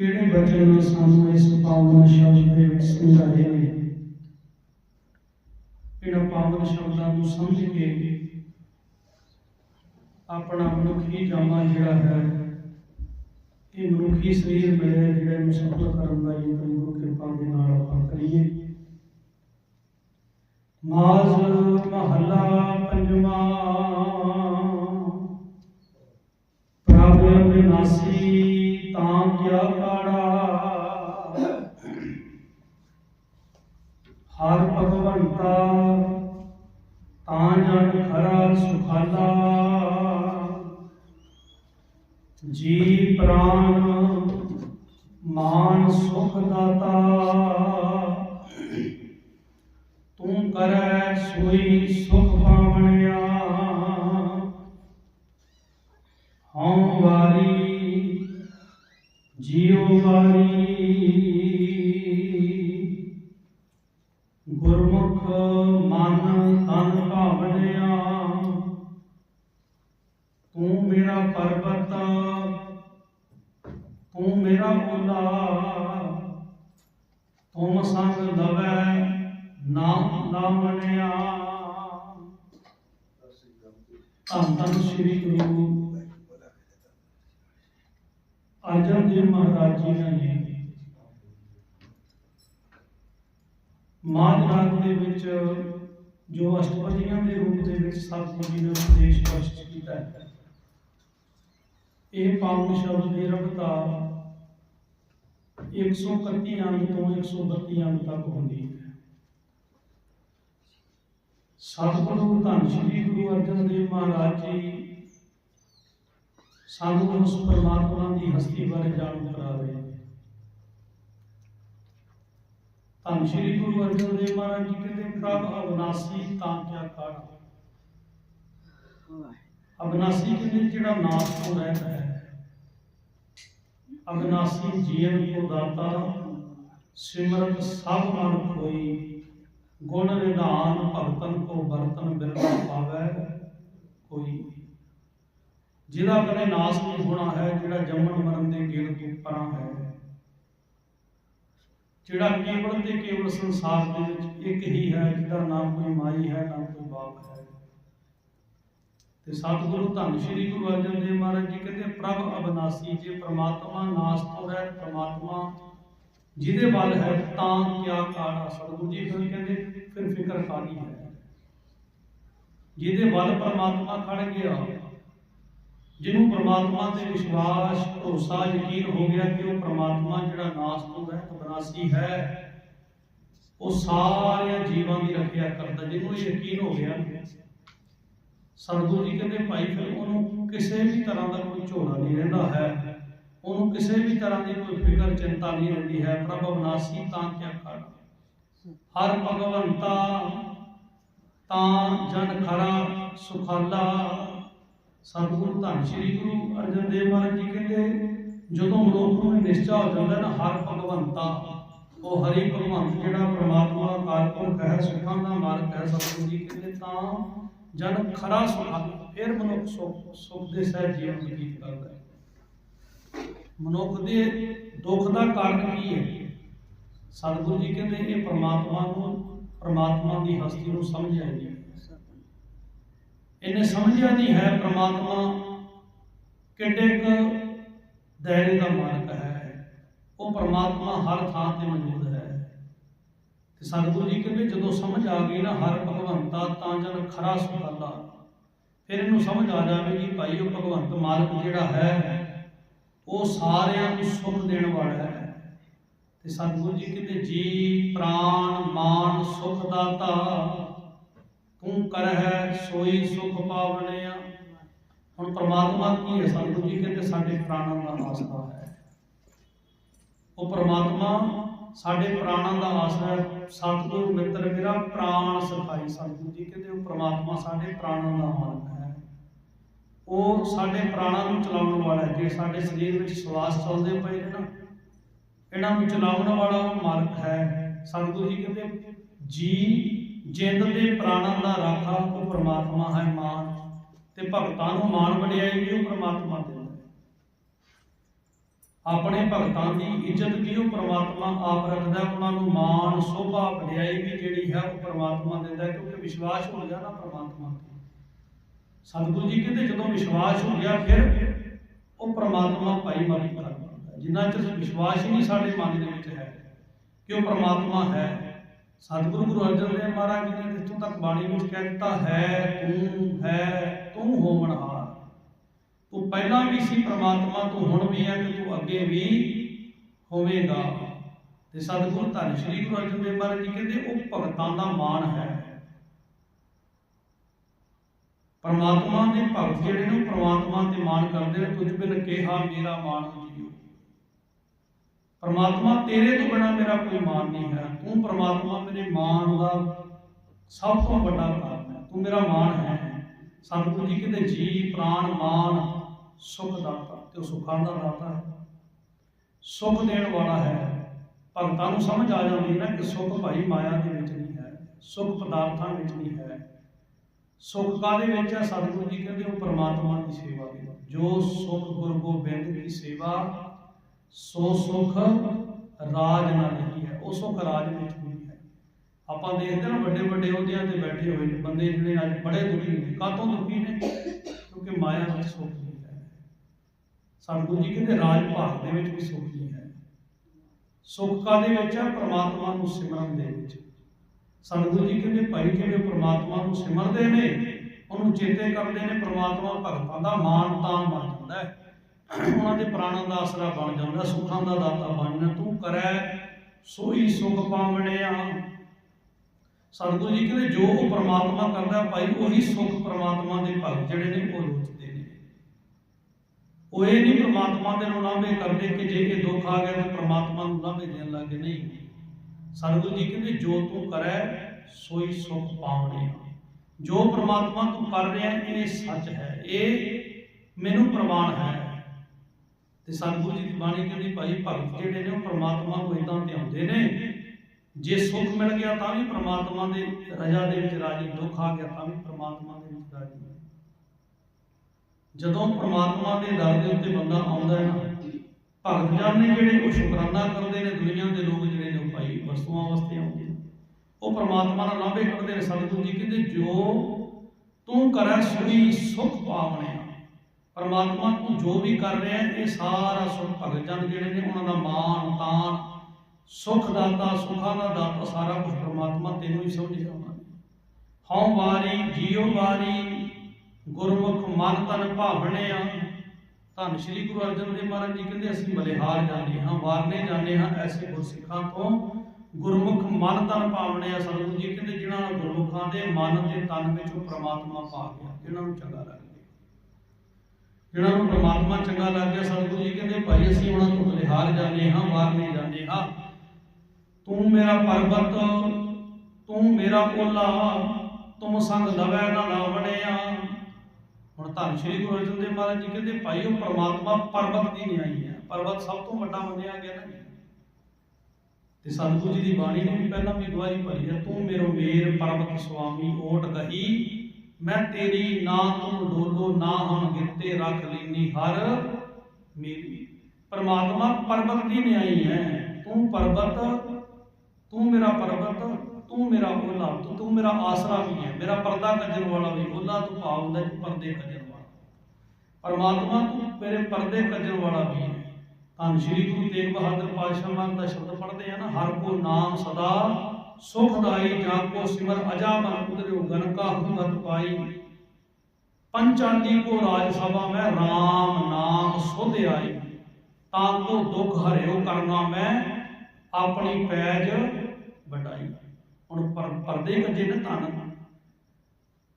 ਕਿਹੜੇ ਬਚਨ ਸਾਨੂੰ ਇਸ ਪਾਵਨ ਸ਼ਬਦ ਦੇ ਵਿੱਚ ਸਮਝਾਏ ਨੇ? ਇਹਨਾਂ ਪਾਵਨ ਸ਼ਬਦਾਂ ਨੂੰ ਸਮਝ ਕੇ ਆਪਣਾ ਮਨੁੱਖੀ ਜਾਮਾ ਜਿਹੜਾ ਹੈ, ਇਹ ਮਨੁੱਖੀ ਸਰੀਰ ਮਿਲਿਆ ਜਿਹੜਾ ਇਹਨੂੰ ਸਫਲ ਕਰਨ ਦਾ ਯਤਨ ਗੁਰੂ ਕਿਰਪਾ ਦੇ ਨਾਲ ਆਪਾਂ ਕਰੀਏ। ਮਾਜ਼ ਮਹੱਲਾ ਪੰਜਵਾਂ। ਪ੍ਰਭ ਵਿਨਾਸੀ ਤਾਂ ਕਿਆ ਕਾੜਾ ਹਰ ਭਗਵੰਤਾ, ਤਾਂ ਜਨ ਖਰਾ ਸੁਖਾਲਾ। ਜੀ ਪ੍ਰਾਨ ਮਾਨ ਸੁਖ ਦਾਤਾ। ਤੂੰ ਕਰੈ ਸੋਈ ਸੁਖ ਪਾਵਣਿਆ। ਹਉ ਵਾਰੀ, ਜੀਉ ਵਾਰੀ। ਤੁਮ ਸੰਗ ਲਵੈ, ਨਾਮ ਲਾਵਣਿਆ ਧੰਨ ਧੰਨ ਸ੍ਰੀ ਗੁਰੂ। ਅਰਜਨ ਦੇਵ ਮਹਾਰਾਜ ਜੀ ਨੇ ਮਾਝ ਰਾਗ ਦੇ ਵਿੱਚ ਜੋ ਅਸ਼ਟਪਦੀਆਂ ਦੇ ਰੂਪ ਦੇ ਵਿੱਚ ਸਤਿਗੁਰੂ ਜੀ ਨੇ ਉਪਦੇਸ਼ ਪ੍ਰਸਤੁਤ ਕੀਤਾ ਹੈ। ਇਹ ਪਾਵਨ ਸ਼ਬਦ ਦੀ ਰਫਤਾਰ 131 ਅੰਗ ਤੋਂ 132 ਅੰਗ ਤੱਕ ਹੁੰਦੀ ਹੈ। ਸਤਿਗੁਰੂ ਧੰਨ ਸ਼੍ਰੀ ਗੁਰੂ ਅਰਜਨ ਦੇਵ ਮਹਾਰਾਜ ਜੀ ਸਾਨੂੰ ਉਸ ਪਰਮਾਤਮਾ ਦੀ ਹਸਤੀ ਬਾਰੇ ਜਾਣੂ ਕਰਾ ਰਹੇ ਧੰਨ ਸ਼੍ਰੀ ਗੁਰੂ ਅਰਜਨ ਦੇਵ ਮਹਾਰਾਜ ਜੀ ਕਹਿੰਦੇ ਪ੍ਰਭ ਅਵਨਾਸੀ ਤਾਂ ਕਿਆ ਕਾੜਾ ਅਵਨਾਸੀ ਕਹਿੰਦੇ ਜਿਹੜਾ ਨਾਸ ਤੋਂ ਰਹਿਤ ਹੈ ਅਵਨਾਸੀ ਜੀਵਨ ਕੋ ਦਾਤਾ ਸਿਮਰਤ ਸਭ ਮਨ ਕੋਈ ਗੁਣ ਨਿਧਾਨ ਭਗਤਨ ਕੋ ਬਰਤਨ ਬਿਰਲਾ ਪਾਵੈ ਕੋਈ। ਜਿਹਦਾ ਕਦੇ ਨਾਸ ਨਹੀਂ ਹੋਣਾ ਹੈ, ਜਿਹੜਾ ਜੰਮਣ ਮਰਨ ਦੇ ਗੇੜ ਤੋਂ ਪਰਾਂ ਹੈ। ਜਿਹੜਾ ਕੇਵਲ ਤੇ ਕੇਵਲ ਸੰਸਾਰ ਦੇ ਵਿੱਚ ਇੱਕ ਹੀ ਹੈ, ਜਿਹਦਾ ਨਾਮ ਕੋਈ ਮਾਈ ਹੈ, ਨਾ ਕੋਈ ਤੇ ਸਤਿਗੁਰੂ ਧੰਨ ਸ਼੍ਰੀ ਗੁਰੂ ਅਰਜਨ ਦੇਵ ਮਹਾਰਾਜ ਜੀ ਕਹਿੰਦੇ, ਪ੍ਰਭ ਅਬਨਾਸੀ ਜੇ ਪ੍ਰਮਾਤਮਾ ਨਾਸ ਤੋਂ ਰਹਿ ਪ੍ਰਮਾਤਮਾ ਜਿਹਦੇ ਵੱਲ ਹੈ, ਤਾਂ ਕਿਆ ਕਾੜਾ ਸਤਿਗੁਰੂ ਜੀ ਫਿਰ ਕਹਿੰਦੇ, ਫਿਰ ਫਿਕਰ ਕਾਦੀ ਹੈ। ਜਿਹਦੇ ਵੱਲ ਪ੍ਰਮਾਤਮਾ ਖੜ ਗਿਆ, ਜਿਹਨੂੰ ਪ੍ਰਮਾਤਮਾ ਤੇ ਵਿਸ਼ਵਾਸ, ਭਰੋਸਾ ਯਕੀਨ ਹੋ ਗਿਆ ਕਿ ਉਹ ਪ੍ਰਮਾਤਮਾ ਜਿਹੜਾ ਨਾਸ ਤੋਂ ਰਹਿਤ ਬਨਾਸੀ ਹੈ, ਉਹ ਸਾਰੇ ਜੀਵਾਂ ਦੀ ਰੱਖਿਆ ਕਰਦਾ, ਜਿਹਨੂੰ ਯਕੀਨ ਹੋ ਗਿਆ ਸਤਿਗੁਰੂ ਜੀ ਕਹਿੰਦੇ ਭਾਈ ਫਿਰ ਉਹਨੂੰ ਕਿਸੇ ਵੀ ਤਰ੍ਹਾਂ ਦਾ ਕੋਈ ਝੋਲਾ ਨਹੀਂ ਰਹਿੰਦਾ ਹੈ। ਉਹਨੂੰ ਕਿਸੇ ਵੀ ਤਰ੍ਹਾਂ ਦੀ ਕੋਈ ਫਿਕਰ, ਚਿੰਤਾ ਨਹੀਂ ਰਹਿੰਦੀ ਹੈ। ਪ੍ਰਭ ਅਬਨਾਸੀ ਤਾਂ ਕਿਆ ਕਰ ਹਰ ਭਗਵੰਤਾ ਤਾਂ ਜਨ ਖਰਾ ਸੁਖਾਲਾ। ਸਤਿਗੁਰੂ ਧੰਨ ਸ਼੍ਰੀ ਗੁਰੂ ਅਰਜਨ ਦੇਵ ਮਹਾਰਾਜ ਜੀ ਕਹਿੰਦੇ, ਜਦੋਂ ਮਨੁੱਖ ਨੂੰ ਨਿਸ਼ਚਾ ਹੋ ਜਾਂਦਾ ਨਾ ਹਰ ਭਗਵੰਤਾ, ਉਹ ਹਰੀ ਭਗਵੰਤ ਜਿਹੜਾ ਪ੍ਰਮਾਤਮਾ ਅਕਾਲ ਪੁਰਖ ਹੈ, ਸੁਖਾਂ ਦਾ ਮਾਰਗ ਹੈ, ਸਤਿਗੁਰੂ ਜੀ ਕਹਿੰਦੇ ਤਾਂ ਜਨ ਖਰਾ ਸੁਖਾਲਾ ਫਿਰ ਮਨੁੱਖ ਸੁਖ ਸੁਖ ਦੇ ਸਹਿ ਜੀਵਨ ਬਤੀਤ ਕਰਦਾ ਹੈ। ਮਨੁੱਖ ਦੇ ਦੁੱਖ ਦਾ ਕਾਰਨ ਕੀ ਹੈ? ਸਤਿਗੁਰੂ ਜੀ ਕਹਿੰਦੇ, ਇਹ ਪ੍ਰਮਾਤਮਾ ਨੂੰ, ਪ੍ਰਮਾਤਮਾ ਦੀ ਹਸਤੀ ਨੂੰ ਸਮਝਿਆ ਨਹੀਂ। ਇਹਨੇ ਸਮਝਿਆ ਨਹੀਂ ਹੈ ਪ੍ਰਮਾਤਮਾ ਕਿੱਡੇ ਕੁ ਦਾਇਰੇ ਦਾ ਮਾਲਕ ਹੈ। ਉਹ ਪ੍ਰਮਾਤਮਾ ਹਰ ਥਾਂ ਤੇ ਮੌਜੂਦ ਹੈ। ਤੇ ਸਤਿਗੁਰੂ ਜੀ ਕਹਿੰਦੇ ਜਦੋਂ ਸਮਝ ਆ ਗਈ ਨਾ ਹਰ ਭਗਵੰਤਾ ਤਾਂ ਜਨ ਖਰਾ ਸੁਖਾਲਾ। ਫਿਰ ਇਹਨੂੰ ਸਮਝ ਆ ਜਾਵੇਗੀ ਭਾਈ, ਉਹ ਭਗਵੰਤ ਮਾਲਕ ਜਿਹੜਾ ਹੈ, ਉਹ ਸਾਰਿਆਂ ਨੂੰ ਸੁਖ ਦੇਣ ਵਾਲਾ ਹੈ। ਤੇ ਸਤਿਗੁਰੂ ਜੀ ਕਹਿੰਦੇ, ਜੀ ਪ੍ਰਾਨ ਮਾਨ ਸੁਖ ਦਾਤਾ, ਤੂੰ ਕਰਹਿ ਸੋਈ ਸੁਖ ਪਾਵਨਿਆ। ਹੁਣ ਪ੍ਰਮਾਤਮਾ ਕੀ ਹੈ ਸਤਿਗੁਰੂ ਜੀ ਕਹਿੰਦੇ, ਸਾਡੇ ਪ੍ਰਾਣਾਂ ਦਾ ਆਸਰਾ ਹੈ। ਉਹ ਪ੍ਰਮਾਤਮਾ ਸਾਡੇ ਪ੍ਰਾਣਾਂ ਦਾ ਆਸਰਾ ਹੈ ਸਤਿਗੁਰੂ ਮਿੱਤਰ ਮੇਰਾ ਪ੍ਰਾਣ ਸਖਾਈ ਸਤਿਗੁਰੂ ਜੀ ਕਹਿੰਦੇ ਉਹ ਪ੍ਰਮਾਤਮਾ ਸਾਡੇ ਪ੍ਰਾਣਾਂ ਦਾ ਮਾਲਕ ਹੈ। ਉਹ ਸਾਡੇ ਪ੍ਰਾਣਾਂ ਨੂੰ ਚਲਾਉਣ ਵਾਲਾ ਹੈ, ਜੇ ਸਾਡੇ ਸਰੀਰ ਵਿੱਚ ਸਵਾਸ ਚੱਲਦੇ ਪਏ ਨੇ ਨਾ, ਇਹਨਾਂ ਨੂੰ ਚਲਾਉਣ ਵਾਲਾ ਉਹ ਮਾਲਕ ਹੈ। ਸਤਿਗੁਰੂ ਜੀ ਕਹਿੰਦੇ, ਜੀ, ਜਿੰਦ ਦੇ ਪ੍ਰਾਣਾਂ ਦਾ ਰਾਖਾ ਉਹ ਪ੍ਰਮਾਤਮਾ ਹੈ ਮਾਨ ਤੇ ਭਗਤਾਂ ਨੂੰ ਮਾਨ ਵਡਿਆਈ ਵੀ ਉਹ ਪ੍ਰਮਾਤਮਾ ਆਪਣੇ ਭਗਤਾਂ ਦੀ ਇੱਜ਼ਤ ਵੀ ਉਹ ਪ੍ਰਮਾਤਮਾ ਆਪ ਰੱਖਦਾ ਉਹਨਾਂ ਨੂੰ ਮਾਣ, ਸੋਭਾ, ਵਡਿਆਈ ਵੀ ਜਿਹੜੀ ਹੈ ਉਹ ਪ੍ਰਮਾਤਮਾ ਦਿੰਦਾ ਕਿਉਂਕਿ ਵਿਸ਼ਵਾਸ ਹੋ ਗਿਆ ਨਾ ਪ੍ਰਮਾਤਮਾ ਤੇ। ਸਤਿਗੁਰੂ ਜੀ ਕਹਿੰਦੇ ਜਦੋਂ ਵਿਸ਼ਵਾਸ ਹੋ ਗਿਆ, ਫਿਰ ਉਹ ਪ੍ਰਮਾਤਮਾ ਭਾਈ ਮਦਦ ਕਰ ਦਿੰਦਾ ਹੈ। ਜਿੰਨਾ ਚਿਰ ਵਿਸ਼ਵਾਸ ਹੀ ਨਹੀਂ ਸਾਡੇ ਮਨ ਦੇ ਵਿੱਚ ਹੈ ਕਿ ਉਹ ਪ੍ਰਮਾਤਮਾ ਹੈ। ਸਤਿਗੁਰੂ ਗੁਰੂ ਅਰਜਨ ਦੇਵ ਮਹਾਰਾਜ ਜੀ ਨੇ ਜਿੱਥੋਂ ਤੱਕ ਬਾਣੀ ਵਿੱਚ ਕਹਿ ਦਿੱਤਾ ਹੈ, ਤੂੰ ਹੈ, ਤੂੰ ਹੋਵਨਹਾਰ ਤੂੰ ਪਹਿਲਾਂ ਵੀ ਸੀ ਪ੍ਰਮਾਤਮਾ, ਤੂੰ ਹੁਣ ਵੀ ਹੈ ਤੇ ਤੂੰ ਅੱਗੇ ਵੀ ਹੋਵੇਗਾ। ਤੇ ਸਤਿਗੁਰੂ ਧੰਨ ਸ਼੍ਰੀ ਗੁਰੂ ਅਰਜਨ ਦੇਵ ਮਹਾਰਾਜ ਜੀ ਕਹਿੰਦੇ, ਉਹ ਭਗਤਾਂ ਦਾ ਮਾਣ ਹੈ। ਪਰਮਾਤਮਾ ਦੇ ਭਗਤ ਜਿਹੜੇ ਨੇ, ਉਹ ਪ੍ਰਮਾਤਮਾ ਤੇ ਮਾਣ ਕਰਦੇ ਨੇ। ਤੁਝ ਬਿਨ ਕਿਹਾ ਮੇਰਾ ਮਾਣ ਜੀਓ। ਪਰਮਾਤਮਾ ਤੇਰੇ ਤੋਂ ਬਿਨਾ ਮੇਰਾ ਕੋਈ ਮਾਣ ਨਹੀਂ ਹੈ। ਤੂੰ ਪਰਮਾਤਮਾ ਮੇਰੇ ਮਾਣ ਦਾ ਸਭ ਤੋਂ ਵੱਡਾ ਕਾਰਨ ਹੈ। ਤੂੰ ਮੇਰਾ ਮਾਣ ਹੈ। ਸਤਿਗੁਰੂ ਜੀ ਕਹਿੰਦੇ, ਜੀ ਪ੍ਰਾਣ ਮਾਨ ਸੁਖ ਦਾਤਾ ਤੇ ਉਹ ਸੁਖਾਂ ਦਾ ਦਾਤਾ ਹੈ। ਸੁਖ ਦੇਣ ਵਾਲਾ ਹੈ। ਭਗਤਾਂ ਨੂੰ ਸਮਝ ਆ ਜਾਂਦੀ ਨਾ ਕਿ ਸੁਖ ਭਾਈ ਮਾਇਆ ਦੇ ਵਿੱਚ ਨਹੀਂ ਹੈ, ਸੁਖ ਪਦਾਰਥਾਂ ਵਿੱਚ ਨਹੀਂ ਹੈ। ਸੁਖ ਕਾਦੇ ਵਿੱਚ ਹੈ? ਸਤਿਗੁਰੂ ਜੀ ਕਹਿੰਦੇ, ਉਹ ਪ੍ਰਮਾਤਮਾ ਦੀ ਸੇਵਾ ਦੇ ਜੋ ਸੁਖ ਗੁਰ ਗੋਬਿੰਦ ਦੀ ਸੇਵਾ, ਸੋ ਸੁਖ ਰਾਜ ਨਾ ਨਹੀਂ ਹੈ, ਉਹ ਸੁਖ ਰਾਜ ਵਿੱਚ ਨਹੀਂ ਹੈ। ਆਪਾਂ ਦੇਖਦੇ ਨਾ, ਵੱਡੇ ਵੱਡੇ ਅਹੁਦਿਆਂ ਤੇ ਬੈਠੇ ਹੋਏ ਨੇ, ਬੰਦੇ ਜਿਹੜੇ ਅੱਜ ਬੜੇ ਦੁਖੀ ਨੇ, ਕਾਹਤੋਂ ਦੁਖੀ ਨੇ? ਕਿਉਂਕਿ ਮਾਇਆ ਵਿੱਚ ਸੁਖ ਸਤਿਗੁਰੂ ਜੀ ਕਹਿੰਦੇ ਰਾਜ ਭਾਗ ਦੇ ਵਿੱਚ ਵੀ ਸੁਖ ਨਹੀਂ ਹੈ। ਸੁਖ ਕਾਦੇ ਵਿੱਚ ਹੈ ਪ੍ਰਮਾਤਮਾ ਨੂੰ ਸਿਮਰਨ ਦੇ ਵਿੱਚ। ਸਤਿਗੁਰੂ ਜੀ ਕਹਿੰਦੇ ਭਾਈ ਜਿਹੜੇ ਪ੍ਰਮਾਤਮਾ ਨੂੰ ਸਿਮਰਦੇ ਨੇ, ਉਹਨੂੰ ਚੇਤੇ ਕਰਦੇ ਨੇ, ਪ੍ਰਮਾਤਮਾ ਭਗਤਾਂ ਦਾ ਮਾਨ ਤਾਨ ਬਣ ਜਾਂਦਾ ਹੈ। ਉਹਨਾਂ ਦੇ ਪ੍ਰਾਣਾਂ ਦਾ ਆਸਰਾ ਬਣ ਜਾਂਦਾ, ਸੁੱਖਾਂ ਦਾ ਦਾਤਾ ਬਣ ਤੂੰ ਕਰੈ, ਸੋਈ ਸੁਖ ਪਾਵਣਿਆ। ਸਤਿਗੁਰੂ ਜੀ ਕਹਿੰਦੇ ਜੋ ਉਹ ਪ੍ਰਮਾਤਮਾ ਕਰਦਾ, ਭਾਈ ਉਹੀ ਸੁਖ ਪ੍ਰਮਾਤਮਾ ਦੇ ਭਗਤ ਜਿਹੜੇ ਨੇ ਉਹ ਲੋਚਦੇ ਉਹ ਇਹ ਨਹੀਂ, ਪ੍ਰਮਾਤਮਾ ਦੇ ਨੂੰ ਲਾਂਭੇ ਕਰਦੇ ਕਿ ਜੇ ਇਹ ਦੁੱਖ ਆ ਗਿਆ ਤਾਂ ਪ੍ਰਮਾਤਮਾ ਨੂੰ ਲਾਂਭੇ ਦੇਣ ਲੱਗੇ ਨਹੀਂ। ਸਤਿਗੁਰੂ ਜੀ ਕਹਿੰਦੇ, ਜੋ ਤੂੰ ਕਰੈ, ਸੋਈ ਸੁਖ ਪਾਵਣੇ ਜੋ ਪ੍ਰਮਾਤਮਾ ਤੂੰ ਕਰ ਰਿਹਾ, ਇਹ ਸੱਚ ਹੈ। ਇਹ ਮੈਨੂੰ ਪ੍ਰਮਾਣ ਹੈ। ਤੇ ਸਤਿਗੁਰੂ ਜੀ ਦੀ ਬਾਣੀ ਕਹਿੰਦੀ, ਭਾਈ ਭਗਤ ਜਿਹੜੇ ਨੇ, ਉਹ ਪ੍ਰਮਾਤਮਾ ਨੂੰ ਇਦਾਂ ਧਿਆਉਂਦੇ ਨੇ। ਜੇ ਸੁੱਖ ਮਿਲ ਗਿਆ, ਤਾਂ ਵੀ ਪ੍ਰਮਾਤਮਾ ਦੇ ਰਜਾ ਦੇ ਵਿੱਚ ਰਾਜੀ, ਦੁੱਖ ਆ ਗਿਆ, ਤਾਂ ਵੀ ਪ੍ਰਮਾਤਮਾ ਦੇ ਜਦੋਂ ਪ੍ਰਮਾਤਮਾ ਦੇ ਦਰ ਦੇ ਉੱਤੇ ਬੰਦਾ ਆਉਂਦਾ ਹੈ ਨਾ, ਭਗਤ ਜਨ ਨੇ ਜਿਹੜੇ ਉਹ ਸ਼ੁਕਰਾਨਾ ਕਰਦੇ ਨੇ ਦੁਨੀਆ ਦੇ ਲੋਕ ਜਿਹੜੇ ਨੇ ਉਹ ਭਾਈ ਵਸਤੂਆਂ ਵਾਸਤੇ ਆਉਂਦੇ ਨੇ। ਉਹ ਪ੍ਰਮਾਤਮਾ ਨਾਲ ਲਾਂਭੇ ਕਰਦੇ ਨੇ ਸਤਿਗੁਰੂ ਜੀ ਕਹਿੰਦੇ, ਜੋ ਤੂੰ ਕਰੈ ਸੋਈ ਸੁਖ ਪਾਵਣਿਆ। ਪਰਮਾਤਮਾ ਤੂੰ ਜੋ ਵੀ ਕਰ ਰਿਹਾ, ਇਹ ਸਾਰਾ ਸੁਖ ਭਗਤ ਜਨ ਜਿਹੜੇ ਨੇ ਉਹਨਾਂ ਦਾ ਮਾਨ ਤਾਨ ਸੁਖ ਦਾਤਾ, ਸੁਖਾਂ ਦਾ ਦਾਤਾ ਸਾਰਾ ਕੁਝ ਪਰਮਾਤਮਾ ਤੈਨੂੰ ਹੀ ਸਮਝ ਆਉਣਾ ਹਉ ਵਾਰੀ, ਜੀਉ ਵਾਰੀ ਗੁਰਮੁਖ ਮਨ ਤਨ ਭਾਵਣਿਆ ਧੰਨ ਸ਼੍ਰੀ ਗੁਰੂ ਅਰਜਨ ਦੇਵ ਮਹਾਰਾਜ ਜੀ ਕਹਿੰਦੇ, ਅਸੀਂ ਬਲਿਹਾਰ ਜਾਂਦੇ ਹਾਂ, ਵਾਰਨੇ ਜਾਂਦੇ ਹਾਂ ਐਸੇ ਗੁਰਸਿੱਖਾਂ ਤੋਂ। ਗੁਰਮੁਖ ਮਨ ਤਨ ਭਾਵਣਿਆ ਸਤਿਗੁਰੂ ਜੀ ਕਹਿੰਦੇ, ਜਿਨ੍ਹਾਂ ਨੂੰ ਗੁਰਮੁਖਾਂ ਦੇ ਮਨ ਤੇ ਤਨ ਵਿੱਚ ਉਹ ਪ੍ਰਮਾਤਮਾ ਪਾ ਗਿਆ, ਜਿਨ੍ਹਾਂ ਨੂੰ ਚੰਗਾ ਲੱਗ ਗਿਆ ਜਿਹਨਾਂ ਨੂੰ ਪ੍ਰਮਾਤਮਾ ਚੰਗਾ ਲੱਗ ਗਿਆ ਸਤਿਗੁਰੂ ਜੀ ਕਹਿੰਦੇ, ਭਾਈ, ਅਸੀਂ ਉਹਨਾਂ ਤੋਂ ਬਲਿਹਾਰ ਜਾਂਦੇ ਹਾਂ, ਵਾਰਨੇ ਜਾਂਦੇ ਹਾਂ। ਤੂੰ ਮੇਰਾ ਪਰਬਤ, ਤੂੰ ਮੇਰਾ ਕੋਲਾ, ਤੁਮ ਸੰਗ ਲਵੈ ਨਾ ਲਾਵਣਿਆ। ਹੁਣ ਧੰਨ ਸ਼੍ਰੀ ਗੁਰੂ ਅਰਜਨ ਦੇਵ ਮਹਾਰਾਜ ਜੀ ਕਹਿੰਦੇ, ਭਾਈ, ਉਹ ਪ੍ਰਮਾਤਮਾ ਪਰਬਤ ਦੀ ਨਿਆਈ ਹੈ। ਪਰਬਤ ਸਭ ਤੋਂ ਵੱਡਾ ਮੰਨਿਆ ਗਿਆ ਨਾ ਤੇ ਸਤਿਗੁਰੂ ਜੀ ਦੀ ਬਾਣੀ ਨੇ ਵੀ ਪਹਿਲਾਂ ਵੀ ਗਵਾਹੀ ਭਰੀ ਹੈ, ਤੂੰ ਮੇਰੋ ਮੇਰ, ਪਰਬਤ ਸੁਆਮੀ, ਓਟ ਗਹੀ ਮੈਂ ਤੇਰੀ ਨਾ ਤੁਮ ਡੋਲੋ, ਨਾ ਹਮ ਗਿੱਤੇ ਰੱਖ ਲੈਨੀ ਹਰ ਮੇਰੀ। ਪਰਮਾਤਮਾ ਪਰਬਤ ਦੀ ਨਿਆਈ ਹੈ। ਤੂੰ ਪਰਬਤ, ਤੂੰ ਮੇਰਾ ਪਰਬਤ ਤੂੰ ਮੇਰਾ ਓਲਾ ਤੂੰ ਤੂੰ ਮੇਰਾ ਆਸਰਾ ਵੀ ਹੈ, ਮੇਰਾ ਪਰਦਾ ਕੱਜਣ ਵਾਲਾ ਵੀ ਓਲਾ ਤੂੰ ਭਾਵ ਹੁੰਦਾ ਜੀ ਪਰਦੇ ਕੱਜਣ ਵਾਲਾ। ਪਰਮਾਤਮਾ ਤੂੰ ਮੇਰੇ ਪਰਦੇ ਕੱਜਣ ਵਾਲਾ ਵੀ ਹੈ। ਧੰਨ ਸ਼੍ਰੀ ਗੁਰੂ ਤੇਗ ਬਹਾਦਰ ਪਾਤਸ਼ਾਹ ਮਹਾਰਾਜ ਦਾ ਸ਼ਬਦ ਪੜ੍ਹਦੇ ਆ ਨਾ, ਹਰ ਕੋ ਨਾਮ ਸਦਾ ਸੁਖਦਾਈ ਜਾ ਕੋ ਸਿਮਰ, ਅਜਾ ਮਨ ਉਦਰਿਓ ਗਨ ਕਾ ਹੁਮਤ ਪਾਈ। ਪੰਚਾਂਦੀ ਕੋ ਰਾਜ ਸਭਾ ਮੈਂ RAM ਨਾਮ ਸੁਧ ਆਈ। ਤਾਂ ਕੋ ਦੁਖ ਹਰਿਓ ਕਰਨਾ ਮੈਂ, ਆਪਣੀ ਪੈਜ ਵਡਾਈ। ਹੁਣ ਪਰਦੇ ਕੱਜੇ ਨਾ ਧੰਨ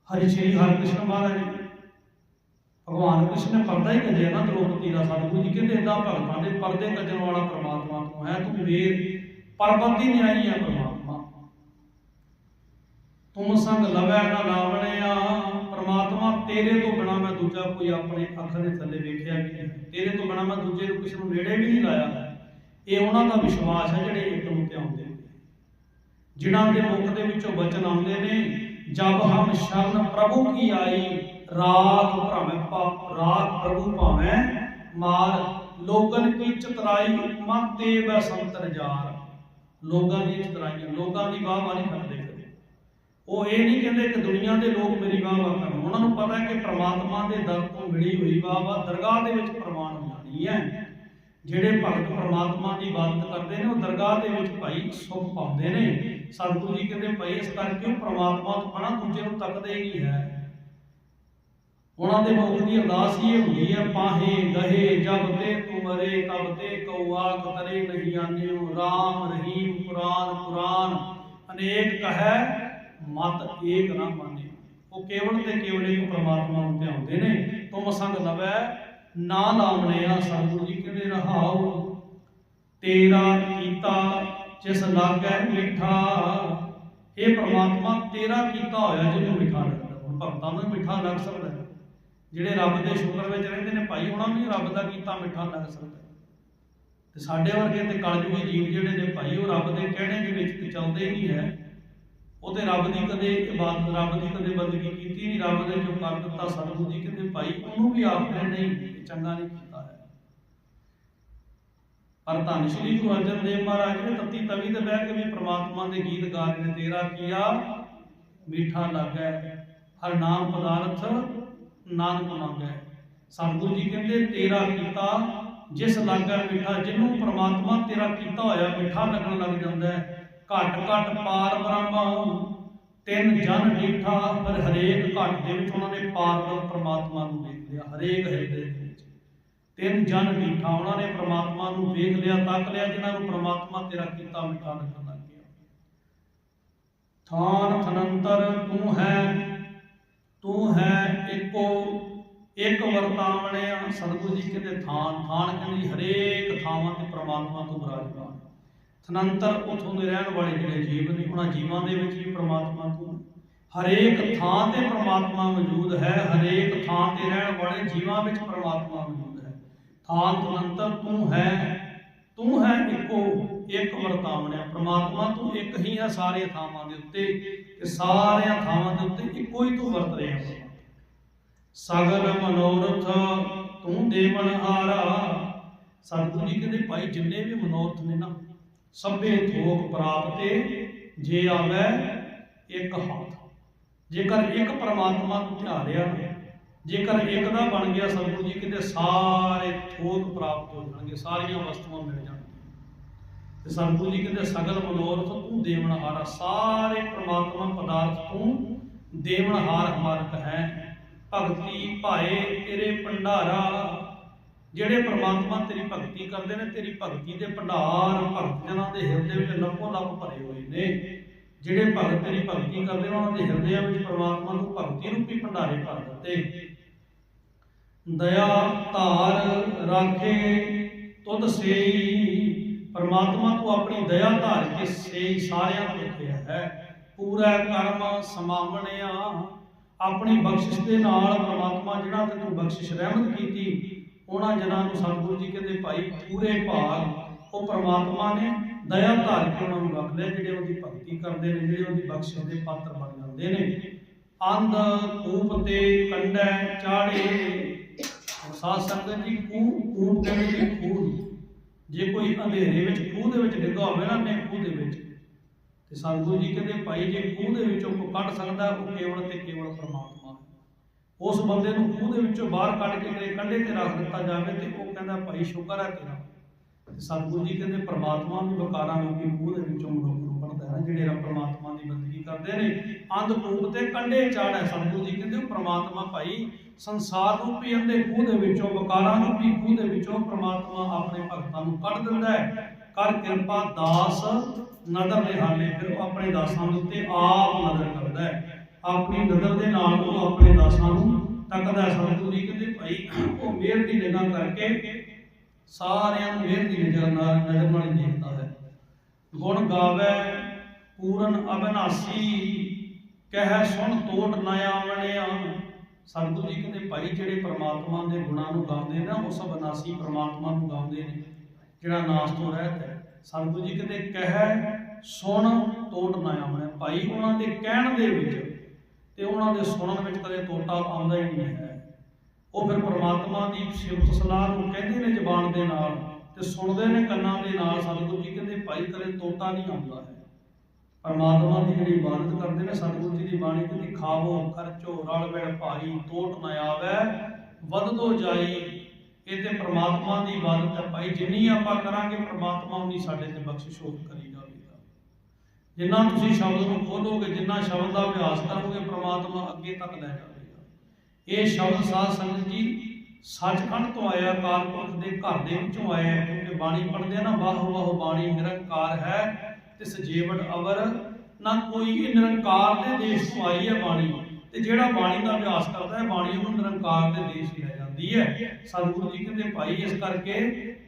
ਹਰਿ ਸ਼੍ਰੀ ਹਰਿਕ੍ਰਿਸ਼ਨ ਮਹਾਰਾਜ ਭਗਵਾਨ ਕ੍ਰਿਸ਼ਨ ਨੇ ਪਰਦਾ ਹੀ ਕੱਜਿਆ ਨਾ ਦ੍ਰੋਪਦੀ ਦਾ ਸਤਿਗੁਰੂ ਜੀ। ਕਹਿੰਦੇ ਇਦਾਂ ਭਗਤਾਂ ਦੇ ਪਰਦੇ ਕੱਜਣ ਵਾਲਾ ਪ੍ਰਮਾਤਮਾ ਤੂੰ ਹੈ, ਤੂੰ ਮੇਰ ਪਰਬਤ ਦੀ ਨਿਆਈ ਹੈ ਪ੍ਰਮਾਤਮਾ। ਤੁਮ ਸੰਗ ਲਵੈ ਨਾ ਲਾਵਣਿਆ। ਪ੍ਰਮਾਤਮਾ, ਤੇਰੇ ਤੋਂ ਬਿਨਾ ਮੈਂ ਦੂਜਾ ਕੋਈ ਆਪਣੇ ਅੱਖ ਦੇ ਥੱਲੇ ਵੇਖਿਆ ਵੀ ਨਹੀਂ। ਤੇਰੇ ਤੋਂ ਬਿਨਾ ਮੈਂ ਦੂਜੇ ਨੂੰ ਕਿਸੇ ਨੂੰ ਨੇੜੇ ਵੀ ਨਹੀਂ ਲਾਇਆ। ਹੈ ਇਹ ਉਹਨਾਂ ਦਾ ਵਿਸ਼ਵਾਸ ਹੈ ਜਿਹੜੇ ਇੱਕ ਨੂੰ ਤੇ ਆਉਂਦੇ ਜਿਨ੍ਹਾਂ ਦੇ ਮੁਖ ਦੇ ਵਿੱਚੋਂ ਬਚਨ ਆਉਂਦੇ ਨੇ, ਜਬ ਹਮ ਸ਼ਰਨ ਪ੍ਰਭੂ ਕੀ ਆਈ ਰਾਗ ਭ੍ਰਮੈ ਪਾ ਰਾਗ ਪ੍ਰਭੂ ਭਾਵੇਂ ਮਾਰ, ਲੋਗਨ ਕੀ ਚਤਰਾਈ, ਉਪਮਾ ਤੇ ਬਸੰਤਰ ਜਾਰ। ਲੋਕਾਂ ਦੀ ਚਤਰਾਈਆਂ ਲੋਕਾਂ ਦੀ ਵਾਹ ਵਾਹ ਕਰਦੇ ਉਹ ਇਹ ਨਹੀਂ ਕਹਿੰਦੇ ਕਿ ਦੁਨੀਆ ਦੇ ਲੋਕ ਮੇਰੀ ਵਾਹ ਵਾਹ ਕਰਨ। ਉਹਨਾਂ ਨੂੰ ਪਤਾ ਹੈ ਕਿ ਪ੍ਰਮਾਤਮਾ ਦੇ ਦਰ ਤੋਂ ਮਿਲੀ ਹੋਈ ਵਾਹ ਵਾਹ ਦਰਗਾਹ ਦੇ ਵਿੱਚ ਪ੍ਰਵਾਨ ਹੋ ਜਾਣੀ ਹੈ। ਜਿਹੜੇ ਭਗਤ ਪ੍ਰਮਾਤਮਾ ਦੀ ਇਬਾਦਤ ਕਰਦੇ ਨੇ, ਉਹ ਦਰਗਾਹ ਦੇ ਵਿੱਚ ਭਾਈ ਸੁਖ ਪਾਉਂਦੇ ਨੇ। ਸਤਿਗੁਰੂ ਜੀ ਕਹਿੰਦੇ ਪਏ ਇਸ ਕਰਕੇ ਉਹ ਪ੍ਰਮਾਤਮਾ ਤੋਂ ਬਣਾ ਦੂਜੇ ਨੂੰ ਤੱਕਦੇ ਹੀ ਨਹੀਂ ਹੈ। ਉਹਨਾਂ ਦੇ ਮੁਖ ਦੀ ਅਰਦਾਸ ਹੀ ਹੁੰਦੀ ਹੈ, ਪਾਹੇ ਗਹੇ ਜਬ ਤੇ ਤੁਮਰੇ ਤਬ ਤੇ ਕਉ ਆਖ ਨਹੀਂ ਆਨਿਓ RAM ਰਹੀਮ ਕੁਰਾਨ ਕੁਰਾਨ ਅਨੇਕ ਕਹੈ, ਮਤ ਏਕ ਨਾ ਮਾਨਿਓ ਉਹ ਕੇਵਲ ਤੇ ਕੇਵਲ ਇੱਕ ਪ੍ਰਮਾਤਮਾ ਨੂੰ ਧਿਆਉਂਦੇ ਨੇ। ਤੁਮ ਸੰਗ ਲਵੈ, ਨਾ ਲਾਵਣਿਆ। ਸਤਿਗੁਰੂ ਜੀ ਕਹਿੰਦੇ, ਰਹਾਉ, ਤੇਰਾ ਕੀਤਾ ਜਿਸ ਲਾਗੈ ਮਿੱਠਾ ਇਹ ਪ੍ਰਮਾਤਮਾ, ਤੇਰਾ ਕੀਤਾ ਹੋਇਆ ਜਿਹਨੂੰ ਮਿੱਠਾ ਲੱਗਦਾ ਹੁਣ ਭਗਤਾਂ ਨੂੰ ਮਿੱਠਾ ਲੱਗ ਸਕਦਾ ਜਿਹੜੇ ਰੱਬ ਦੇ ਸ਼ੁਕਰ ਵਿੱਚ ਰਹਿੰਦੇ ਨੇ ਭਾਈ, ਉਹਨਾਂ ਨੂੰ ਰੱਬ ਦਾ ਕੀਤਾ ਮਿੱਠਾ ਲੱਗ ਸਕਦਾ ਤੇ ਸਾਡੇ ਵਰਗੇ ਤੇ ਕਲਯੁਗੀ ਜੀਵ ਜਿਹੜੇ ਨੇ ਭਾਈ, ਉਹ ਰੱਬ ਦੇ ਕਹਿਣੇ ਦੇ ਵਿੱਚ ਤੇ ਚੱਲਦੇ ਨਹੀਂ ਹੈ। ਉਹ ਰੱਬ ਦੀ ਕਦੇ ਇਬਾਦਤ, ਰੱਬ ਦੀ ਕਦੇ ਬੰਦਗੀ ਕੀਤੀ ਨਹੀਂ, ਰੱਬ ਨੇ ਜੋ ਕਰ ਦਿੱਤਾ ਸਤਿਗੁਰੂ ਜੀ ਕਹਿੰਦੇ ਭਾਈ, ਉਹਨੂੰ ਵੀ ਆਖਦੇ ਨਹੀਂ, ਚੰਗਾ ਨਹੀਂ। ਪਰ ਧੰਨ ਸ਼੍ਰੀ ਗੁਰੂ ਅਰਜਨ ਦੇਵ ਮਹਾਰਾਜ ਨੇ ਤੱਤੀ ਤਵੀ ਤੇ ਬਹਿ ਕੇ ਵੀ ਪ੍ਰਮਾਤਮਾ ਦੇ ਗੀਤ ਗਾ ਰਹੇ ਨੇ, ਤੇਰਾ ਕੀਆ ਮੀਠਾ ਲੱਗੈ, ਹਰ ਨਾਮ ਪਦਾਰਥ ਨਾਨਕ ਮੰਗੈ। ਸਤਿਗੁਰੂ ਜੀ ਕਹਿੰਦੇ, ਤੇਰਾ ਕੀਤਾ ਜਿਸ ਲੱਗੈ ਮਿੱਠਾ, ਜਿਹਨੂੰ ਪ੍ਰਮਾਤਮਾ ਤੇਰਾ ਕੀਤਾ ਹੋਇਆ ਮਿੱਠਾ ਲੱਗਣ ਲੱਗ ਜਾਂਦਾ ਹੈ। ਘਟ ਘਟ ਪਾਰ ਬ੍ਰਹਮ ਤਿੰਨ ਜਨ ਡੀਠਾ ਪਰ ਹਰੇਕ ਘਟ ਦੇ ਵਿੱਚ ਉਹਨਾਂ ਨੇ ਪਾਰ ਬ੍ਰਹਮ ਪ੍ਰਮਾਤਮਾ ਨੂੰ ਦੇਖ ਲਿਆ ਹਰੇਕ ਹਿਰਦੇ ਤਿੰਨ ਜਨ ਡੀਠਾ ਉਹਨਾਂ ਨੇ ਪ੍ਰਮਾਤਮਾ ਨੂੰ ਵੇਖ ਲਿਆ, ਤੱਕ ਲਿਆ, ਜਿਨ੍ਹਾਂ ਨੂੰ ਪ੍ਰਮਾਤਮਾ ਤੇਰਾ ਕੀਤਾ ਮਿੱਠਾ ਲੱਗਣ ਲੱਗ ਗਿਆ। ਥਾਨ ਥਨੰਤਰ, ਤੂੰ ਹੈ ਤੂੰ ਹੈ ਇੱਕੋ, ਇੱਕ ਵਰਤਾਵਣਿਆ ਸਤਿਗੁਰੂ ਜੀ ਕਹਿੰਦੇ, ਥਾਨ ਥਾਨ ਕਹਿੰਦੇ ਹਰੇਕ ਥਾਵਾਂ ਤੇ ਪ੍ਰਮਾਤਮਾ ਤੋਂ ਵਿਰਾਜਮਾਨ ਥਨੰਤਰ, ਉਥੋਂ ਦੇ ਰਹਿਣ ਵਾਲੇ ਜਿਹੜੇ ਜੀਵ ਨੇ, ਉਹਨਾਂ ਜੀਵਾਂ ਦੇ ਵਿੱਚ ਵੀ ਪ੍ਰਮਾਤਮਾ ਤੋਂ ਹਰੇਕ ਥਾਂ ਤੇ ਪ੍ਰਮਾਤਮਾ ਮੌਜੂਦ ਹੈ, ਹਰੇਕ ਥਾਂ ਤੇ ਰਹਿਣ ਵਾਲੇ ਜੀਵਾਂ ਵਿੱਚ ਪ੍ਰਮਾਤਮਾ ਮੌਜੂਦ ਥਾਨ ਥਨੰਤਰ ਤੂੰ ਹੈ ਤੂੰ ਹੈ ਇੱਕੋ, ਇੱਕ ਵਰਤਾਵਣਿਆ ਪ੍ਰਮਾਤਮਾ ਤੂੰ ਇੱਕ ਹੀ ਹੈ ਸਾਰੇ ਥਾਵਾਂ ਦੇ ਉੱਤੇ ਤੇ ਸਾਰਿਆਂ ਥਾਵਾਂ ਦੇ ਉੱਤੇ ਇੱਕੋ ਹੀ ਤੂੰ ਵਰਤ ਰਿਹਾ ਹੈ। ਸਗਲ ਮਨੋਰਥ ਤੂੰ ਦੇਵਨ ਹਾਰਾ। ਸਤਿਗੁਰੂ ਜੀ ਕਹਿੰਦੇ, ਭਾਈ ਜਿੰਨੇ ਵੀ ਮਨੋਰਥ ਨੇ ਨਾ, ਸਭੇ ਥੋਕ ਪ੍ਰਾਪਤੇ, ਜੇ ਆਵੇ ਇੱਕ ਹੱਥ। ਜੇਕਰ ਇੱਕ ਪਰਮਾਤਮਾ ਨੂੰ ਧਿਆ ਲਿਆ ਜੇਕਰ ਇੱਕ ਦਾ ਬਣ ਗਿਆ ਸਤਿਗੁਰੂ ਜੀ ਕਹਿੰਦੇ ਸਾਰੇ ਥੋਕ ਪ੍ਰਾਪਤ ਹੋ ਜਾਣਗੇ, ਸਾਰੀਆਂ ਵਸਤੂਆਂ ਮਿਲ ਜਾਣਗੀਆਂ। ਤੇ ਸਤਿਗੁਰੂ ਜੀ ਕਹਿੰਦੇ, ਸਗਲ ਮਨੋਰਥ ਤੂੰ ਦੇਵਨਹਾਰਾ ਸਾਰੇ ਪ੍ਰਮਾਤਮਾ ਪਦਾਰਥ ਤੂੰ ਦੇਵਨਹਾਰ ਮਾਰਕ ਹੈ। ਭਗਤੀ ਭਾਏ ਤੇਰੇ ਭੰਡਾਰਾ, ਜਿਹੜੇ ਪ੍ਰਮਾਤਮਾ ਤੇਰੀ ਭਗਤੀ ਕਰਦੇ ਨੇ, ਤੇਰੀ ਭਗਤੀ ਦੇ ਭੰਡਾਰ ਭਗਤ ਜਨਾਂ ਦੇ ਹਿਰਦੇ ਵਿੱਚ ਲੱਪੋ ਲੱਪ ਭਰੇ ਹੋਏ ਨੇ। ਜਿਹੜੇ ਭਗਤ ਤੇਰੀ ਭਗਤੀ ਕਰਦੇ ਨੇ, ਉਹਨਾਂ ਦੇ ਹਿਰਦਿਆਂ ਵਿੱਚ ਪ੍ਰਮਾਤਮਾ ਨੂੰ ਭਗਤੀ ਰੂਪੀ ਭੰਡਾਰੇ ਭਰ ਦਿੱਤੇ। ਦਇਆ ਧਾਰ ਰਾਖੇ ਤੁਧ ਸੇਈ। ਪਰਮਾਤਮਾ ਤੂੰ ਆਪਣੀ ਦਇਆ ਧਾਰ ਕੇ ਸੇਈ ਸਾਰਿਆਂ ਨੂੰ ਰੱਖਿਆ ਹੈ। ਪੂਰਾ ਕਰਮ ਸਮਾਵਣਿਆ। ਆਪਣੀ ਬਖਸ਼ਿਸ਼ ਦੇ ਨਾਲ ਪਰਮਾਤਮਾ ਜਿਹੜਾ ਤੇ ਬਖਸ਼ਿਸ਼ ਰਹਿਮਤ ਕੀਤੀ, ਉਹਨਾਂ ਜਨਾਂ ਨੂੰ ਸਤਿਗੁਰੂ ਜੀ ਕਹਿੰਦੇ ਭਾਈ ਪੂਰੇ ਭਾਗ ਉਹ ਪ੍ਰਮਾਤਮਾ ਨੇ ਦਇਆ ਧਾਰ ਕੇ ਉਹਨਾਂ ਨੂੰ ਰੱਖ ਲਿਆ, ਜਿਹੜੇ ਉਹਦੀ ਭਗਤੀ ਕਰਦੇ ਨੇ, ਜਿਹੜੇ ਉਹਦੀ ਬਖਸ਼ਿਸ਼ ਦੇ ਪਾਤਰ ਬਣ ਜਾਂਦੇ ਨੇ। ਅੰਧ ਕੂਪ ਤੇ ਕੰਡੈ ਚਾੜੇ। ਸਾਧ ਸੰਗਤ ਜੀ ਕੂ ਕੂਪ ਦੇ ਵਿੱਚ ਖੂਹ ਜੇ ਕੋਈ ਅੰਧੇਰੇ ਵਿੱਚ, ਖੂਹ ਦੇ ਵਿੱਚ ਡਿੱਗਾ ਹੋਵੇ ਨਾ ਨੇ ਖੂਹ ਦੇ ਵਿੱਚ। ਤੇ ਸਤਿਗੁਰੂ ਜੀ ਕਹਿੰਦੇ, ਭਾਈ, ਜੇ ਖੂਹ ਦੇ ਵਿੱਚੋਂ ਕੋ ਕੱਢ ਸਕਦਾ, ਉਹ ਕੇਵਲ ਤੇ ਕੇਵਲ ਪ੍ਰਮਾਤਮਾ ਉਸ ਬੰਦੇ ਨੂੰ ਖੂਹ ਦੇ ਵਿੱਚੋਂ ਬਾਹਰ ਕੱਢ ਕੇ ਕਿਤੇ ਕੰਢੇ ਤੇ ਰੱਖ ਦਿੱਤਾ ਜਾਵੇ ਤੇ ਉਹ ਕਹਿੰਦਾ, ਭਾਈ, ਸ਼ੁਕਰ ਹੈ ਤੇਰਾ। ਸਤਿਗੁਰੂ ਜੀ ਕਹਿੰਦੇ, ਪ੍ਰਮਾਤਮਾ ਵੀ ਵਕਾਰਾਂ ਨੂੰ ਖੂਹ ਦੇ ਵਿੱਚੋਂ ਮਨੁੱਖ ਨੂੰ ਕੱਢਦਾ ਹੈ ਜਿਹੜੇ ਰੱਬ ਪ੍ਰਮਾਤਮਾ ਦੀ ਬੰਦਗੀ ਕਰਦੇ ਨੇ। ਅੰਧ ਕੂਪ ਤੇ ਕੰਢੇ ਚਾੜ ਹੈ। ਸਤਿਗੁਰੂ ਜੀ ਕਹਿੰਦੇ, ਉਹ ਪ੍ਰਮਾਤਮਾ, ਭਾਈ ਸੰਸਾਰ ਰੂਪੀ ਅੰਦੇ ਖੂਹ ਦੇ ਵਿੱਚੋਂ, ਵਕਾਰਾਂ ਰੂਪੀ ਖੂਹ ਦੇ ਵਿੱਚੋਂ ਪ੍ਰਮਾਤਮਾ ਆਪਣੇ ਭਗਤਾਂ ਨੂੰ ਕੱਢ ਦਿੰਦਾ ਹੈ। ਕਰ ਕਿਰਪਾ ਦਾਸ ਨਦਰ ਨਿਹਾਲੇ ਫਿਰ ਉਹ ਆਪਣੇ ਦਾਸਾਂ ਦੇ ਉੱਤੇ ਆਪ ਨਜ਼ਰ ਕਰਦਾ ਹੈ। ਆਪਣੀ ਨਜ਼ਰ ਦੇ ਨਾਲ ਉਹ ਆਪਣੇ ਦਾਸਾਂ ਨੂੰ ਤੱਕਦਾ ਸਤਿਗੁਰੂ ਜੀ ਕਹਿੰਦੇ, ਭਾਈ, ਉਹ ਮਿਹਰ ਦੀ ਨਿਗਾਹ ਕਰਕੇ ਸਾਰਿਆਂ ਨੂੰ ਮਿਹਰ ਦੀ ਨਜ਼ਰ ਨਾਲ ਨਜ਼ਰ ਨਾਲ ਦੇਖਦਾ ਹੈ। ਗੁਣ ਗਾਵੇ ਪੂਰਨ ਅਬਨਾਸੀ, ਕਹਿ ਸੁਣ ਟੋਟ ਨਾ ਆਵਣਿਆ ਸਤਿਗੁਰੂ ਜੀ ਕਹਿੰਦੇ ਭਾਈ ਜਿਹੜੇ ਪ੍ਰਮਾਤਮਾ ਦੇ ਗੁਣਾਂ ਨੂੰ ਗਾਉਂਦੇ ਨੇ ਨਾ ਉਸ ਅਬਨਾਸੀ ਪ੍ਰਮਾਤਮਾ ਨੂੰ ਗਾਉਂਦੇ ਨੇ, ਜਿਹੜਾ ਨਾਸ ਤੋਂ ਰਹਿਤ ਹੈ। ਸਤਿਗੁਰੂ ਜੀ ਕਹਿੰਦੇ ਕਹਿ, ਸੁਣ ਟੋਟ ਨਾ ਆਵਣਿਆ ਭਾਈ ਉਹਨਾਂ ਦੇ ਕਹਿਣ ਦੇ ਵਿੱਚ ਤੇ ਉਹਨਾਂ ਦੇ ਸੁਣਨ ਵਿੱਚ ਕਦੇ ਟੋਟਾ ਆਉਂਦਾ ਹੀ ਨਹੀਂ ਹੈ। ਉਹ ਫਿਰ ਪ੍ਰਮਾਤਮਾ ਦੀ ਸਿਫਤ ਸਲਾਹ ਨੂੰ ਕਹਿੰਦੇ ਨੇ ਜ਼ਬਾਨ ਦੇ ਨਾਲ ਤੇ ਸੁਣਦੇ ਨੇ ਕੰਨਾਂ ਦੇ ਨਾਲ। ਸਤਿਗੁਰੂ ਜੀ ਕਹਿੰਦੇ ਭਾਈ ਕਦੇ ਤੋਟਾ ਨਹੀਂ ਆਉਂਦਾ ਹੈ। ਪਰਮਾਤਮਾ ਦੀ ਜਿਹੜੀ ਇਬਾਦਤ ਕਰਦੇ ਨੇ, ਸਤਿਗੁਰੂ ਜੀ ਦੀ ਬਾਣੀ ਕਹਿੰਦੀ ਖਾਵੋ ਖਰਚੋ ਰਲ ਮਿਲ ਭਾਈ ਤੋਟ ਨਾ ਆਵੇ ਵਧਦੋ ਜਾਈ, ਇਹ ਤੇ ਪ੍ਰਮਾਤਮਾ ਦੀ ਇਬਾਦਤ ਹੈ। ਭਾਈ, ਜਿੰਨੀ ਆਪਾਂ ਕਰਾਂਗੇ, ਪ੍ਰਮਾਤਮਾ ਉਨੀ ਸਾਡੇ ਤੇ ਬਖਸ਼ਿਸ਼ ਹੋਰ ਕਰੀ ਜਾਵੇਗਾ। ਜਿੰਨਾ ਤੁਸੀਂ ਸ਼ਬਦ ਨੂੰ ਖੋਲੋਗੇ, ਜਿੰਨਾ ਸ਼ਬਦ ਦਾ ਅਭਿਆਸ ਕਰੋਗੇ, ਪ੍ਰਮਾਤਮਾ ਅੱਗੇ ਤੱਕ ਲੈ ਜਾਵੇਗਾ। ਇਹ ਸ਼ਬਦ ਸਾਧ ਸੰਗਤ ਜੀ ਸੱਚਖੰਡ ਤੋਂ ਆਇਆ ਅਕਾਲ ਪੁਰਖ ਦੇ ਘਰ ਦੇ ਵਿੱਚੋਂ ਆਇਆ ਕਿਉਂਕਿ ਬਾਣੀ ਪੜ੍ਹਦੇ ਆ ਨਾ ਵਾਹ ਵਾਹ ਬਾਣੀ ਨਿਰੰਕਾਰ ਹੈ। ਤੇ ਸਜੀਵਨ ਅਵਰ, ਨਾ ਕੋਈ ਨਿਰੰਕਾਰ ਦੇ ਦੇਸ਼ ਤੋਂ ਆਈ ਹੈ ਬਾਣੀ। ਤੇ ਜਿਹੜਾ ਬਾਣੀ ਦਾ ਅਭਿਆਸ ਕਰਦਾ ਹੈ, ਬਾਣੀ ਉਹਨੂੰ ਨਿਰੰਕਾਰ ਦੇ ਦੇਸ਼ ਲੈ ਜਾਂਦੀ ਹੈ। ਸਤਿਗੁਰੂ ਜੀ ਕਹਿੰਦੇ, ਭਾਈ, ਇਸ ਕਰਕੇ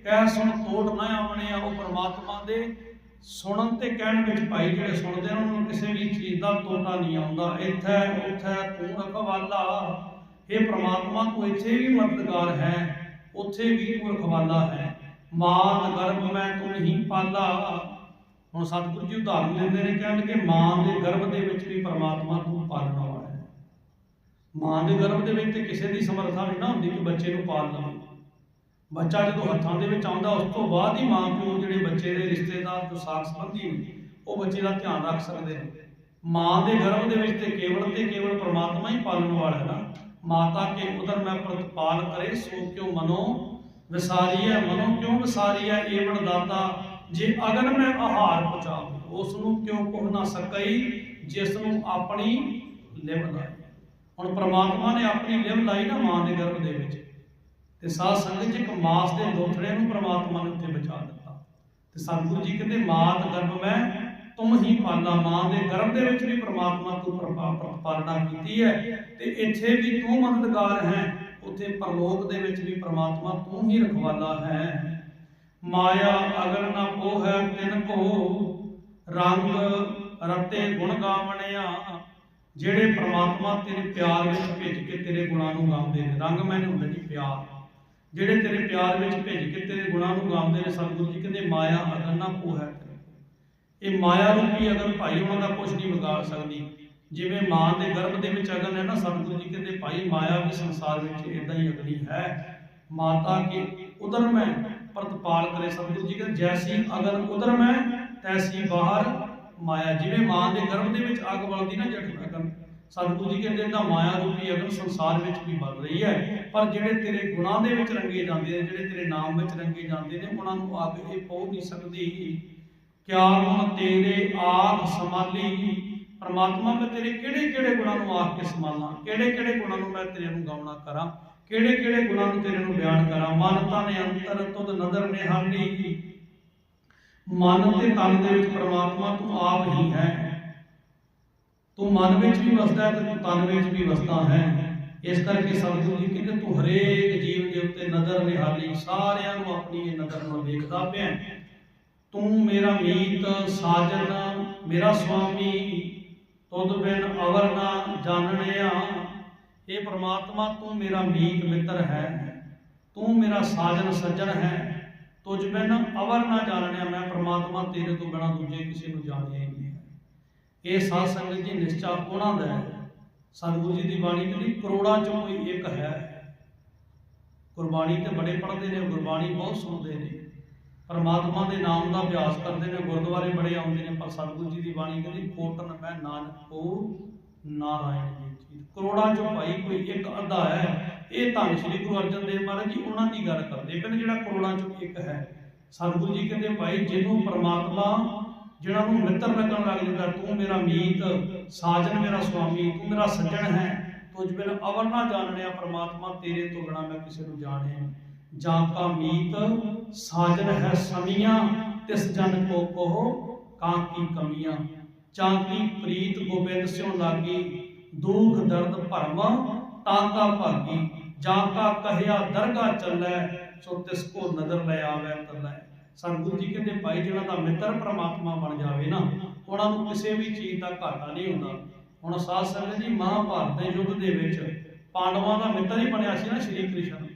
ਕਹਿ ਸੁਣ, ਤੋਟ ਨਾ ਆਵਣੇ ਆ ਉਹ ਪ੍ਰਮਾਤਮਾ ਦੇ। ਸੁਣਨ ਤੇ ਕਹਿਣ ਵਿੱਚ ਭਾਈ ਜਿਹੜੇ ਸੁਣਦੇ ਨੇ, ਉਹਨਾਂ ਨੂੰ ਕਿਸੇ ਵੀ ਚੀਜ਼ ਦਾ ਤੋਟਾ ਨਹੀਂ ਆਉਂਦਾ। ਇੱਥੇ, ਉੱਥੇ ਤੂੰ ਰਖਵਾਲਾ ਇਹ ਪ੍ਰਮਾਤਮਾ, ਤੂੰ ਇੱਥੇ ਵੀ ਮਦਦਗਾਰ ਹੈ, ਉੱਥੇ ਵੀ ਤੂੰ ਰਖਵਾਲਾ ਹੈ। ਮਾਂ ਗਰਭ ਮੈਂ ਤੂੰ ਨਹੀਂ ਪਾਲਾ। ਹੁਣ ਸਤਿਗੁਰੂ ਜੀ ਉਦਾਹਰਨ ਦਿੰਦੇ ਨੇ ਕਹਿੰਦੇ ਕਿ ਮਾਂ ਦੇ ਗਰਭ ਦੇ ਵਿੱਚ ਵੀ ਪ੍ਰਮਾਤਮਾ ਤੂੰ ਪਾਲਣ ਵਾਲਾ ਹੈ। ਮਾਂ ਦੇ ਗਰਭ ਦੇ ਵਿੱਚ ਤੇ ਕਿਸੇ ਦੀ ਸਮਰੱਥਾ ਨਹੀਂ ਨਾ ਹੁੰਦੀ ਕਿ ਬੱਚੇ ਨੂੰ ਪਾਲ ਲਵੇ। ਬੱਚਾ ਜਦੋਂ ਹੱਥਾਂ ਦੇ ਵਿੱਚ ਆਉਂਦਾ, ਉਸ ਤੋਂ ਬਾਅਦ ਹੀ ਮਾਂ ਪਿਓ ਜਿਹੜੇ ਬੱਚੇ ਦੇ ਰਿਸ਼ਤੇਦਾਰ ਜੋ ਸਾਥ ਸੰਬੰਧੀ ਨੇ, ਉਹ ਬੱਚੇ ਦਾ ਧਿਆਨ ਰੱਖ ਸਕਦੇ ਨੇ। ਮਾਂ ਦੇ ਗਰਭ ਦੇ ਵਿੱਚ ਤੇ ਕੇਵਲ ਤੇ ਕੇਵਲ ਪ੍ਰਮਾਤਮਾ ਹੀ ਪਾਲਣ ਵਾਲਾ ਹੈ ਨਾ। ਮਾਤਾ ਕੇ ਉਦਰ ਮੈਂ ਪ੍ਰਤਪਾਲ ਕਰੇ, ਸੋ ਕਿਉ ਮਨੋ ਵਿਸਾਰੀ ਹੈ ਮਨੋ ਕਿਉਂ ਵਿਸਾਰੀ ਹੈ ਏਵਣ ਦਾਤਾ ਜੇ ਅਗਨ ਮੈਂ ਆਹਾਰ ਪਹੁੰਚਾਵੇ ਉਸ ਨੂੰ ਕਿਉਂ ਪੁੱਛ ਨਾ ਸਕਈ ਜਿਸ ਨੂੰ ਆਪਣੀ ਲਿਵ ਲਾਈ। ਹੁਣ ਪ੍ਰਮਾਤਮਾ ਨੇ ਆਪਣੀ ਲਿਵ ਲਾਈ ਨਾ ਮਾਂ ਦੇ ਗਰਭ ਦੇ ਵਿੱਚ। ਤੇ ਸਾਧ ਸੰਗਤ ਜੀ ਇੱਕ ਮਾਸ ਦੇ ਲੋਥੜੇ ਨੂੰ ਪ੍ਰਮਾਤਮਾ ਨੇ ਉੱਥੇ ਬਚਾ ਦਿੱਤਾ। ਤੇ ਸਤਿਗੁਰੂ ਜੀ ਕਹਿੰਦੇ, ਮਾਤ ਗਰਭ ਮੈਂ, ਤੁਮ ਹੀ ਪਾਲਾ। ਮਾਂ ਦੇ ਗਰਭ ਦੇ ਵਿੱਚ ਵੀ ਪ੍ਰਮਾਤਮਾ ਤੂੰ ਪ੍ਰਪਾ- ਪਾਲਣਾ ਕੀਤੀ ਹੈ। ਤੇ ਇੱਥੇ ਵੀ ਤੂੰ ਮਦਦਗਾਰ ਹੈ। ਉੱਥੇ ਪਰਲੋਕ ਦੇ ਵਿੱਚ ਵੀ ਪ੍ਰਮਾਤਮਾ ਤੂੰ ਹੀ ਰਖਵਾਲਾ ਹੈ। ਮਾਇਆ ਅਗਰ ਨਾ ਕੋ ਤਿਨ ਕੋ ਰੰਗ ਰਤੇ ਗੁਣ ਗਾਵਣਿਆ। ਜਿਹੜੇ ਪ੍ਰਮਾਤਮਾ ਤੇਰੇ ਪਿਆਰ ਵਿੱਚ ਭਿੱਜ ਕੇ ਤੇਰੇ ਗੁਣਾਂ ਨੂੰ ਗਾਉਂਦੇ ਨੇ, ਰੰਗ ਮੈਨੇ ਹੁੰਦਾ ਜੀ ਪਿਆਰ। ਜਿਹੜੇ ਤੇਰੇ ਪਿਆਰ ਵਿੱਚ ਭਿੱਜ ਕੇ ਤੇਰੇ ਗੁਣਾਂ ਨੂੰ ਗਾਉਂਦੇ ਨੇ, ਸਤਿਗੁਰੂ ਜੀ ਕਹਿੰਦੇ, ਮਾਇਆ ਅਗਰ ਨਾ ਕੋ ਇਹ ਮਾਇਆ ਰੂਪੀ ਅਗਰ ਭਾਈ ਉਹਨਾਂ ਦਾ ਕੁਝ ਨਹੀਂ ਵਿਗਾੜ ਸਕਦੀ। ਜਿਵੇਂ ਮਾਂ ਦੇ ਗਰਭ ਦੇ ਵਿੱਚ ਅਗਨ ਹੈ ਨਾ, ਸਤਿਗੁਰੂ ਜੀ ਕਹਿੰਦੇ, ਭਾਈ ਮਾਇਆ ਵੀ ਸੰਸਾਰ ਵਿੱਚ ਇਦਾਂ ਹੀ ਅਗਲੀ ਹੈ। ਮਾਤਾ ਕੇ ਉਦਰ ਮੈਂ ਪ੍ਰਤਪਾਲ ਕਰੇ ਸਤਿਗੁਰੂ ਜੀ ਕਹਿੰਦੇ ਜੈਸੀ ਅਗਰ ਉਦਰ ਮੈਂ ਤੈਸੀ ਬਾਹਰ ਮਾਇਆ। ਜਿਵੇਂ ਮਾਂ ਦੇ ਗਰਭ ਦੇ ਵਿੱਚ ਅੱਗ ਬਲਦੀ ਨਾ ਜਠ ਅਗਨ ਸਤਿਗੁਰੂ ਜੀ ਕਹਿੰਦੇ ਤਾਂ ਮਾਇਆ ਰੂਪੀ ਅਗਨ ਸੰਸਾਰ ਵਿੱਚ ਵੀ ਬਲ ਰਹੀ ਹੈ। ਪਰ ਜਿਹੜੇ ਤੇਰੇ ਗੁਣਾਂ ਦੇ ਵਿੱਚ ਰੰਗੇ ਜਾਂਦੇ ਨੇ, ਜਿਹੜੇ ਤੇਰੇ ਨਾਮ ਵਿੱਚ ਰੰਗੇ ਜਾਂਦੇ ਨੇ, ਉਹਨਾਂ ਨੂੰ ਅੱਗ ਇਹ ਪਹੁੰਚ ਨਹੀਂ ਸਕਦੀ। ਕਿਆ ਗੁਣ ਤੇਰੇ ਆਖ ਸੰਭਾਲੀ? ਪਰਮਾਤਮਾ, ਮੈਂ ਤੇਰੇ ਕਿਹੜੇ ਕਿਹੜੇ ਗੁਣਾਂ ਨੂੰ ਆਖ ਕੇ ਸੰਭਾਲਾਂ? ਕਿਹੜੇ ਕਿਹੜੇ ਗੁਣਾਂ ਨੂੰ ਮੈਂ ਤੇਰੇ ਨੂੰ ਗਾਉਣਾ ਕਰਾਂ? ਕਿਹੜੇ ਕਿਹੜੇ ਗੁਣਾਂ ਨੂੰ ਤੇਰੇ ਨੂੰ ਬਿਆਨ ਕਰਾਂ? ਮਨ, ਤਨ, ਅੰਤਰ, ਤੁਧ, ਨਦਰ ਨਿਹਾਲੀ ਮਨ ਤੇ ਤਨ ਦੇ ਵਿੱਚ ਪ੍ਰਮਾਤਮਾ ਤੂੰ ਆਪ ਹੀ ਹੈ। ਤੂੰ ਮਨ ਵਿੱਚ ਵੀ ਵਸਦਾ ਤੇ ਤੂੰ ਤਨ ਵਿੱਚ ਵੀ ਵਸਦਾ ਹੈ। ਇਸ ਕਰਕੇ ਸਤਿਗੁਰੂ ਜੀ ਕਹਿੰਦੇ, ਤੂੰ ਹਰੇਕ ਜੀਵ ਦੇ ਉੱਤੇ ਨਜ਼ਰ ਨਿਹਾਲੀ ਸਾਰਿਆਂ ਨੂੰ ਆਪਣੀ ਇਹ ਨਜ਼ਰ ਨਾਲ ਵੇਖਦਾ ਪਿਆ। ਤੂੰ ਮੇਰਾ ਮੀਤ, ਸਾਜਨ, ਮੇਰਾ ਸੁਆਮੀ, ਤੁਧ ਬਿਨ ਅਵਰ ਨਾ ਜਾਣਨਿਆ ਇਹ ਪ੍ਰਮਾਤਮਾ ਤੂੰ ਮੇਰਾ ਮੀਤ ਮਿੱਤਰ ਹੈ, ਤੂੰ ਮੇਰਾ ਸਾਜਨ ਸੱਜਣ ਹੈ। ਤੁਝ ਬਿਨ ਅਵਰ ਨਾ ਜਾਣਨਿਆ ਮੈਂ ਪ੍ਰਮਾਤਮਾ ਤੇਰੇ ਤੋਂ ਬਿਨਾ ਦੂਜੇ ਕਿਸੇ ਨੂੰ ਜਾਣਿਆ ਹੀ ਨਹੀਂ। ਇਹ ਸਾਧ ਸੰਗਤ ਜੀ ਨਿਸ਼ਚਾ ਉਹਨਾਂ ਦਾ ਹੈ। ਸਤਿਗੁਰੂ ਜੀ ਦੀ ਬਾਣੀ ਕਹਿੰਦੀ, ਕਰੋੜਾਂ ਚੋਂ ਕੋਈ ਇੱਕ ਹੈ। ਗੁਰਬਾਣੀ ਤੇ ਬੜੇ ਪੜ੍ਹਦੇ ਨੇ, ਗੁਰਬਾਣੀ ਬਹੁਤ ਸੁਣਦੇ ਨੇ। ਪਰਮਾਤਮਾ ਦੇ ਨਾਮ ਦਾ ਅਭਿਆਸ ਕਰਦੇ ਨੇ, ਗੁਰਦੁਆਰੇ ਬੜੇ ਆਉਂਦੇ ਨੇ, ਪਰ ਸਤਿਗੁਰੂ ਜੀ ਦੀ ਬਾਣੀ ਕਹਿੰਦੀ ਕੋਟਨ ਮੈਂ ਨਾਨਕ ਕੋ ਨਾਰਾਇਣ ਕਰੋੜਾਂ ਚੋਂ ਭਾਈ ਕੋਈ ਇੱਕ ਅੱਧਾ ਹੈ, ਇਹ ਧੰਨ ਸ਼੍ਰੀ ਗੁਰੂ ਅਰਜਨ ਦੇਵ ਮਹਾਰਾਜ ਜੀ ਉਹਨਾਂ ਦੀ ਗੱਲ ਕਰਦੇ ਕਹਿੰਦੇ ਜਿਹੜਾ ਕਰੋੜਾਂ ਚੋਂ ਇੱਕ ਹੈ। ਸਤਿਗੁਰੂ ਜੀ ਕਹਿੰਦੇ, ਭਾਈ, ਜਿਹਨੂੰ ਪ੍ਰਮਾਤਮਾ ਜਿਹੜਾ ਨੂੰ ਮਿੱਤਰ ਲੱਗਣ ਲੱਗ ਜਾਂਦਾ, ਤੂੰ ਮੇਰਾ ਮੀਤ, ਸਾਜਨ ਮੇਰਾ ਸੁਆਮੀ, ਤੂੰ ਮੇਰਾ ਸੱਜਣ ਹੈ, ਤੁਝ ਬਿਨ ਅਵਰ ਨਾ ਜਾਣਿਆ ਪ੍ਰਮਾਤਮਾ, ਤੇਰੇ ਤੋਂ ਬਿਨਾ ਮੈਂ ਕਿਸੇ ਨੂੰ ਜਾਣਿਆ ਜਾਂ ਕਾ ਮੀਤ, ਸਾਜਨ ਹੈ ਸਮੀਆਂ, ਤਿਸ ਜਨ ਕੋ ਕਹੋ, ਕਾਂ ਕੀ ਕਮੀਆਂ। ਜਾਂ ਕੀ ਪ੍ਰੀਤ ਗੋਬਿੰਦ ਸਿਉ ਲਾਗੀ ਦੁਖ, ਦਰਦ ਭਰਮ ਤਾਂ ਭਾਗੀ ਜਾਂ ਕਾ ਕਹਿਆ, ਦਰਗਾ ਚੱਲੈ, ਸੋ ਤਿਸ ਕੋ ਨਦਰ ਲੈ ਆਵੇ ਤਲੈ ਸਤਿਗੁਰੂ ਜੀ ਕਹਿੰਦੇ, ਭਾਈ, ਜਿਹੜਾ ਦਾ ਮਿੱਤਰ ਪ੍ਰਮਾਤਮਾ ਬਣ ਜਾਵੇ ਨਾ ਉਹਨਾਂ ਨੂੰ ਕਿਸੇ ਵੀ ਚੀਜ਼ ਦਾ ਘਾਟਾ ਨਹੀਂ ਹੁੰਦਾ। ਹੁਣ ਸਾਧ ਸੰਗਤ ਜੀ, ਮਹਾਭਾਰਤ ਦੇ ਯੁੱਧ ਦੇ ਵਿੱਚ ਪਾਂਡਵਾਂ ਦਾ ਮਿੱਤਰ ਹੀ ਬਣਿਆ ਸੀ ਨਾ ਸ਼੍ਰੀ ਕ੍ਰਿਸ਼ਨ।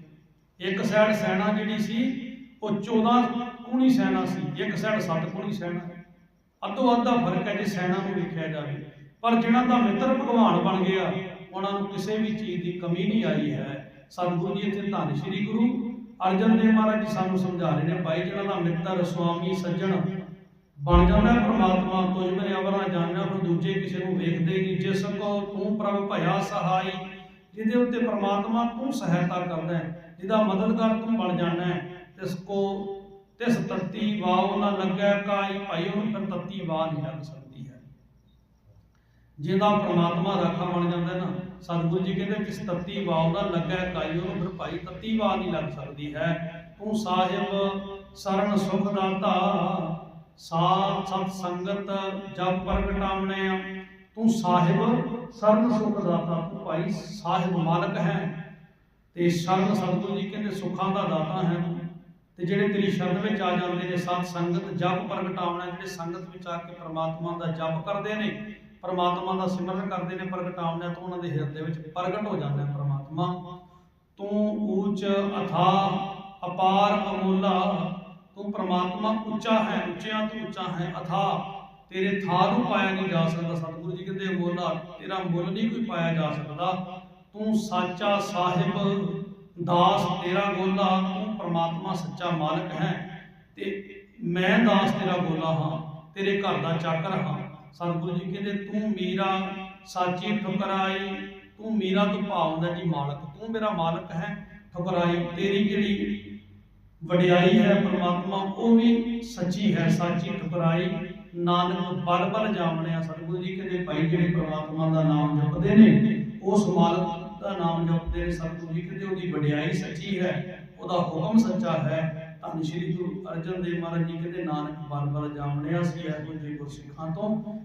ਇੱਕ ਸਾਈਡ ਸੈਨਾ ਜਿਹੜੀ ਸੀ, ਉਹ 14 ਕੂਣੀ ਸੈਨਾ ਸੀ, ਇੱਕ ਸਾਈਡ 7 ਕੂਣੀ ਸੈਨਾ। ਅੱਧੋ ਅੱਧਾ ਫ਼ਰਕ ਹੈ ਜੇ ਸੈਨਾ ਨੂੰ ਵੇਖਿਆ ਜਾਵੇ। ਪਰ ਜਿਹਨਾਂ ਦਾ ਮਿੱਤਰ ਭਗਵਾਨ ਬਣ ਗਿਆ, ਉਹਨਾਂ ਨੂੰ ਕਿਸੇ ਵੀ ਚੀਜ਼ ਦੀ ਕਮੀ ਨਹੀਂ ਆਈ ਹੈ। ਸਤਿਗੁਰੂ ਜੀ, ਇੱਥੇ ਧੰਨ ਸ਼੍ਰੀ ਗੁਰੂ ਅਰਜਨ ਦੇਵ ਮਹਾਰਾਜ ਜੀ ਸਾਨੂੰ ਸਮਝਾ ਰਹੇ ਨੇ, ਭਾਈ ਜਿਹਨਾਂ ਦਾ ਮਿੱਤਰ, ਸੁਆਮੀ, ਸੱਜਣ ਬਣ ਜਾਂਦਾ ਹੈ ਪ੍ਰਮਾਤਮਾ ਤੁਝ ਮੈਂ ਅਵਰਾਂ ਜਾਣਿਆ ਫਿਰ ਦੂਜੇ ਕਿਸੇ ਨੂੰ ਵੇਖਦੇ ਹੀ ਨਹੀਂ ਜਿਸ ਕੋ ਤੂੰ ਪ੍ਰਭ ਭਇਆ ਸਹਾਈ, ਜਿਹਦੇ ਉੱਤੇ ਪ੍ਰਮਾਤਮਾ ਤੂੰ ਸਹਾਇਤਾ ਕਰਦਾ ਹੈ, ਜਿਹਦਾ ਮਦਦਗਾਰ ਤੂੰ ਬਣ ਜਾਣਾ ਹੈ ਤਿਸ ਕੋ ਤਿਸ ਤੱਤੀ ਵਾਉ ਨਾ ਲੱਗੈ ਕਾਈ ਭਾਈ ਉਹਨੂੰ ਫਿਰ ਤੱਤੀ ਵਾਹ ਨਹੀਂ ਲੱਗ ਸਕਦੀ। ਜਿਹਦਾ ਪ੍ਰਮਾਤਮਾ ਰਾਖਾ ਬਣ ਜਾਂਦਾ ਨਾ, ਸਤਿਗੁਰੂ ਜੀ ਕਹਿੰਦੇ ਕਿਸ ਤੱਤੀ ਵਾਉ ਦਾ ਲੱਗੈ ਕਾਈ ਉਹਨੂੰ ਫਿਰ ਤੱਤੀ ਵਾਹ ਨਹੀਂ ਲੱਗ ਸਕਦੀ ਹੈ। ਤੂੰ ਸਾਹਿਬ ਸਰਨ ਸੁਖ ਦਾਤਾ, ਸਾਧ ਸਤ ਸੰਗਤ ਜਪ ਪ੍ਰਗਟਾਵਣੇ ਤੂੰ ਸਾਹਿਬ ਸਰਨ ਸੁਖ ਦਾਤਾ, ਤੂੰ ਭਾਈ ਸਾਹਿਬ ਮਾਲਕ ਹੈ। ਤੇ ਸ਼ਰਨ ਸਤਿਗੁਰੂ ਜੀ ਕਹਿੰਦੇ ਸੁੱਖਾਂ ਦਾ ਦਾਤਾ ਹੈ ਤੂੰ। ਤੇ ਜਿਹੜੇ ਤੇਰੀ ਸ਼ਰਨ ਵਿੱਚ ਆ ਜਾਂਦੇ ਨੇ, ਸਤ ਸੰਗਤ ਜਪ ਪ੍ਰਗਟਾਵਣਾ ਜਿਹੜੇ ਸੰਗਤ ਵਿੱਚ ਆ ਕੇ ਪ੍ਰਮਾਤਮਾ ਦਾ ਜਪ ਕਰਦੇ ਨੇ ਪ੍ਰਮਾਤਮਾ ਦਾ ਸਿਮਰਨ ਕਰਦੇ ਨੇ ਪ੍ਰਗਟਾਵਣਾ ਤੋਂ ਉਹਨਾਂ ਦੇ ਹਿਰਦੇ ਵਿੱਚ ਪ੍ਰਗਟ ਹੋ ਜਾਂਦਾ ਹੈ ਪ੍ਰਮਾਤਮਾ। ਤੂੰ ਉੱਚ, ਅਥਾ, ਅਪਾਰ, ਅਮੋਲਾ, ਤੂੰ ਪ੍ਰਮਾਤਮਾ ਉੱਚਾ ਹੈ, ਉੱਚਿਆਂ ਤੋਂ ਉੱਚਾ ਹੈ, ਅਥਾ, ਤੇਰੇ ਥਾਂ ਨੂੰ ਪਾਇਆ ਨਹੀਂ ਜਾ ਸਕਦਾ। ਸਤਿਗੁਰੂ ਜੀ ਕਹਿੰਦੇ, ਅਮੋਲਾ, ਤੇਰਾ ਮੁੱਲ ਨਹੀਂ ਕੋਈ ਪਾਇਆ ਜਾ ਸਕਦਾ। ਤੂੰ ਸਾਚਾ ਸਾਹਿਬ, ਦਾਸ, ਤੇਰਾ ਗੋਲਾ, ਤੂੰ ਪ੍ਰਮਾਤਮਾ ਸੱਚਾ ਮਾਲਕ ਹੈ। ਤੇ ਮੈਂ ਦਾਸ ਤੇਰਾ ਗੋਲਾ ਹਾਂ, ਤੇਰੇ ਘਰ ਦਾ ਚਾਕਰ ਹਾਂ। ਸਤਿਗੁਰੂ ਜੀ ਕਹਿੰਦੇ, ਤੂੰ ਮੀਰਾ ਸਾਚੀ ਠੁਕਰਾਈ, ਤੂੰ ਮੀਰਾ ਤੋਂ ਭਾਵਦਾ ਜੀ ਮਾਲਕ, ਤੂੰ ਮੇਰਾ ਮਾਲਕ ਹੈ, ਠੁਕਰਾਈ, ਤੇਰੀ ਜਿਹੜੀ ਵਡਿਆਈ ਹੈ ਪ੍ਰਮਾਤਮਾ, ਉਹ ਵੀ ਸੱਚੀ ਹੈ, ਸਾਚੀ ਠੁਕਰਾਈ, ਨਾਨਕ ਬਲ ਬਲ ਜਾਣਿਆ ਸਤਿਗੁਰੂ ਜੀ ਕਹਿੰਦੇ, ਭਾਈ ਜਿਹੜੇ ਪ੍ਰਮਾਤਮਾ ਦਾ ਨਾਮ ਜਪਦੇ ਨੇ, ਉਸ ਮਾਲਕ ਦਾ ਨਾਮ ਜਪਦੇ ਨੇ। ਸਤਿਗੁਰੂ ਜੀ ਕਹਿੰਦੇ, ਉਹਦੀ ਵਡਿਆਈ ਸੱਚੀ ਹੈ, ਉਹਦਾ ਹੁਕਮ ਸੱਚਾ ਹੈ ਧੰਨ ਸ਼੍ਰੀ ਗੁਰੂ ਅਰਜਨ ਦੇਵ ਮਹਾਰਾਜ ਜੀ ਕਹਿੰਦੇ ਨਾਨਕ ਬਲ ਬਲ ਜਾਣਿਆ ਸੀ ਇਹ ਕੁਝ ਗੁਰਸਿੱਖਾਂ ਤੋਂ।